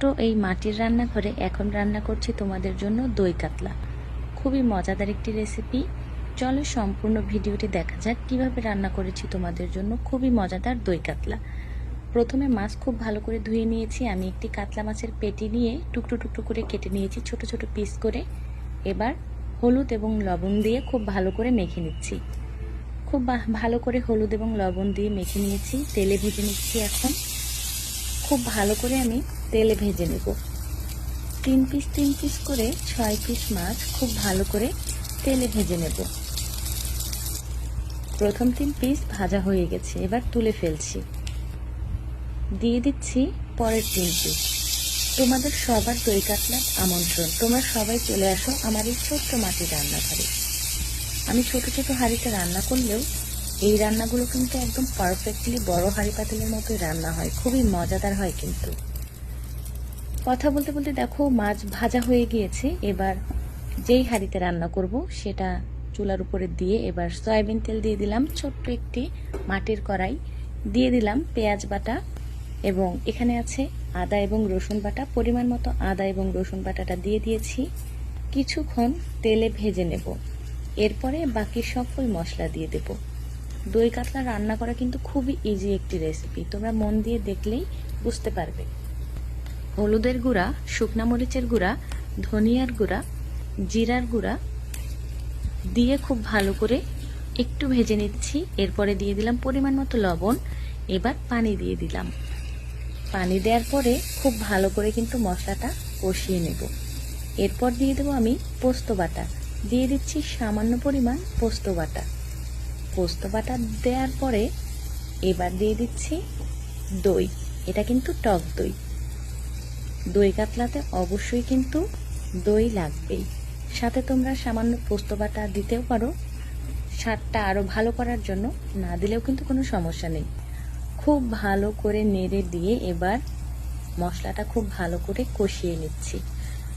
ছোট্ট এই মাটির রান্নাঘরে এখন রান্না করছি তোমাদের জন্য দই কাতলা। খুবই মজাদার একটি রেসিপি চলো সম্পূর্ণ ভিডিওটি দেখা যাক কীভাবে রান্না করেছি তোমাদের জন্য খুবই মজাদার দই কাতলা। প্রথমে মাছ খুব ভালো করে ধুয়ে নিয়েছি। আমি একটি কাতলা মাছের পেটি নিয়ে টুকরো টুকরো করে কেটে নিয়েছি ছোট ছোট পিস করে। এবার হলুদ এবং লবণ দিয়ে খুব ভালো করে মেখে নিচ্ছি। খুব ভালো করে হলুদ এবং লবণ দিয়ে মেখে নিয়েছি। তেলে ভেজে নিচ্ছি এখন। খুব ভালো করে আমি তেলে ভেজে নেব। তিন পিস তিন পিস করে ছয় পিস মাছ খুব ভালো করে তেলে ভেজে নেব। প্রথম তিন পিস ভাজা হয়ে গেছে, এবার তুলে ফেলছি। দিয়ে দিচ্ছি পরের তিন পিস তোমাদের সবার দই কাতলার আমন্ত্রণ। তোমরা সবাই চলে আসো আমার এই ছোট্ট মাটির রান্নাঘরে। আমি ছোট ছোট হাঁড়িতে রান্না করলেও এই রান্নাগুলো কিন্তু একদম পারফেক্টলি বড় হাঁড়ি পাতিলের মতোই রান্না হয়। খুবই মজাদার হয় কিন্তু। কথা বলতে বলতে দেখো মাছ ভাজা হয়ে গিয়েছে। এবার যেই হাঁড়িতে রান্না করব সেটা চুলার উপরে দিয়ে এবার সয়াবিন তেল দিয়ে দিলাম ছোট্ট একটি মাটির কড়াই। দিয়ে দিলাম পেঁয়াজ বাটা এবং এখানে আছে আদা এবং রসুন বাটা। পরিমাণ মতো আদা এবং রসুন বাটাটা দিয়ে দিয়েছি। কিছুক্ষণ তেলে ভেজে নেব। এরপরে বাকি সকল মশলা দিয়ে দেব। দই কাতলা রান্না করা কিন্তু খুবই ইজি একটি রেসিপি তোমরা মন দিয়ে দেখলেই বুঝতে পারবে। হলুদের গুঁড়া, শুকনা মরিচের গুঁড়া, ধনিয়ার গুঁড়া, জিরার গুঁড়া দিয়ে খুব ভালো করে একটু ভেজে নিচ্ছি। এরপরে দিয়ে দিলাম পরিমাণ মতো লবণ। এবার পানি দিয়ে দিলাম। পানি দেওয়ার পরে খুব ভালো করে কিন্তু মশলাটা কষিয়ে নেব। এরপর দিয়ে দেবো আমি পোস্ত বাটা। দিয়ে দিচ্ছি সামান্য পরিমাণ পোস্ত বাটা। পোস্ত বাটা দেওয়ার পরে এবার দিয়ে দিচ্ছি দই। এটা কিন্তু টক দই। দই কাতলাতে অবশ্যই কিন্তু দই লাগবেই। সাথে তোমরা সামান্য পোস্ত বাটা দিতেও পারো। স্বাদটা আরও ভালো করার জন্য না দিলেও কিন্তু কোনো সমস্যা নেই। খুব ভালো করে নেড়ে দিয়ে এবার মশলাটা খুব ভালো করে কষিয়ে নিচ্ছি।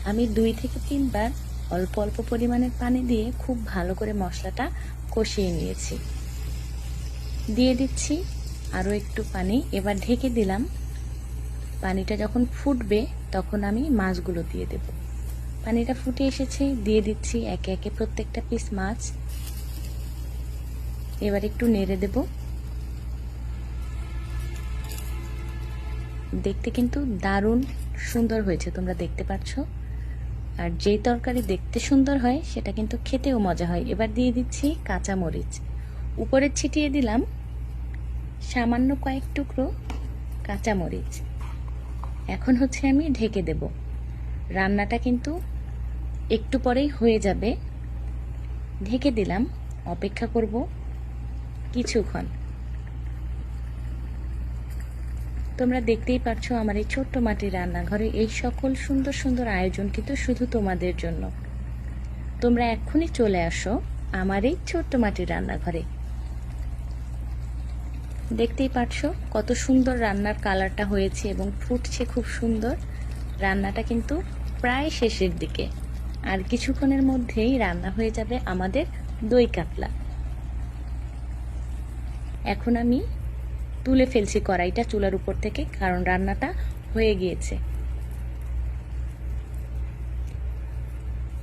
আমি দুই থেকে তিনবার অল্প অল্প পরিমাণের পানি দিয়ে খুব ভালো করে মশলাটা কষিয়ে নিয়েছি। দিয়ে দিচ্ছি আরও একটু পানি। এবার ঢেকে দিলাম পানিটা যখন ফুটবে, তখন আমি মাছগুলো দিয়ে দেব। পানিটা ফুটে এসেছে, দিয়ে দিচ্ছি একে একে প্রত্যেকটা পিস মাছ। এবার একটু নেড়ে দেব। দেখতে কিন্তু দারুণ সুন্দর হয়েছে, তোমরা দেখতে পাচ্ছ আর যেই তরকারি দেখতে সুন্দর হয়, সেটা কিন্তু খেতেও মজা হয়। এবার দিয়ে দিচ্ছি কাঁচা মরিচ উপরে ছিটিয়ে দিলাম সামান্য কয়েক টুকরো কাঁচা মরিচ এখন হচ্ছে আমি ঢেকে দেব। রান্নাটা কিন্তু একটু পরেই হয়ে যাবে। ঢেকে দিলাম, অপেক্ষা করব কিছুক্ষণ। তোমরা দেখতেই পাচ্ছ আমার এই ছোট্ট মাটির রান্নাঘরে এই সকল সুন্দর সুন্দর আয়োজন কিন্তু শুধু তোমাদের জন্য। তোমরা এক্ষুনি চলে আসো আমার এই ছোট্ট মাটির রান্নাঘরে। দেখতেই পাচ্ছ কত সুন্দর রান্নার কালারটা হয়েছে এবং ফুটছে খুব সুন্দর। রান্নাটা কিন্তু প্রায় শেষের দিকে। আর কিছুক্ষণের মধ্যেই রান্না হয়ে যাবে আমাদের দই কাতলা। এখন আমি তুলে ফেলছি কড়াইটা চুলার উপর থেকে, কারণ রান্নাটা হয়ে গিয়েছে।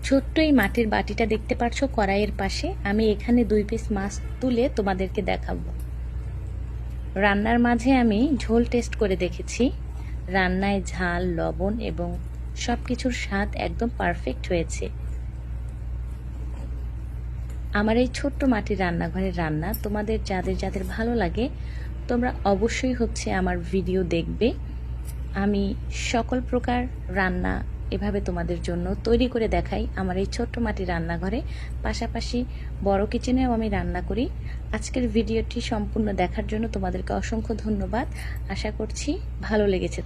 ছোট্ট এই মাটির বাটিটা দেখতে পাচ্ছ কড়াইয়ের পাশে। আমি এখানে দুই পিস মাছ তুলে তোমাদেরকে দেখাবো। রান্নার মাঝে আমি ঝোল টেস্ট করে দেখেছি। রান্নায় ঝাল, লবণ এবং সব কিছুর স্বাদ একদম পারফেক্ট হয়েছে। আমার এই ছোট্ট মাটির রান্নাঘরের রান্না তোমাদের যাদের যাদের ভালো লাগে, তোমরা অবশ্যই হচ্ছে আমার ভিডিও দেখবে। আমি সকল প্রকার রান্না এভাবে তোমাদের জন্য তৈরি করে দেখাই আমার এই ছোট্ট মাটির রান্নাঘরে। পাশাপাশি বড় কিচেনেও আমি রান্না করি। আজকের ভিডিওটি সম্পূর্ণ দেখার জন্য তোমাদেরকে অসংখ্য ধন্যবাদ। আশা করছি ভালো লেগেছে।